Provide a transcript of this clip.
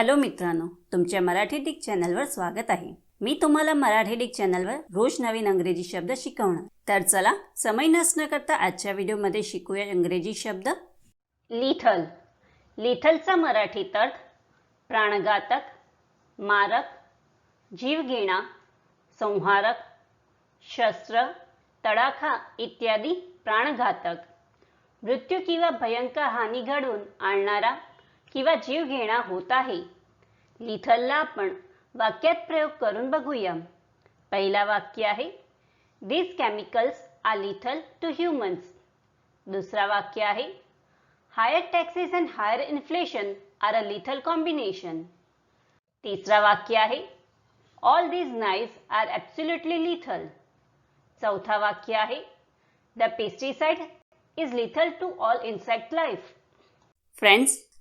Hello मित्रांनो तुमच्या Marathi Dick चॅनलवर स्वागत आहे. मी तुम्हाला मराठी डिक चॅनलवर रोज नवीन अंग्रेजी शब्द शिकवणार. तर चला समय नसणं करता आजच्या व्हिडिओमध्ये शिकूया इंग्रजी शब्द. लिथल. लिथलचा मराठीत अर्थ प्राणघातक मारक जीवघेणा संहारक शस्त्र तडाखा इत्यादी प्राणघातक. मृत्यू किंवा भयंकर हानी घडवून आणणारा किंवा जीव घेणा होत आहे. लिथलला आपण वाक्यात प्रयोग करून बघूया. पहिला वाक्य आहे this chemicals are lethal to humans दुसरा वाक्य आहे higher taxes and higher inflation are a lethal combination तिसरा वाक्य आहे all these knives are absolutely lethal चौथा वाक्य आहे the pesticide is lethal to all insect life friends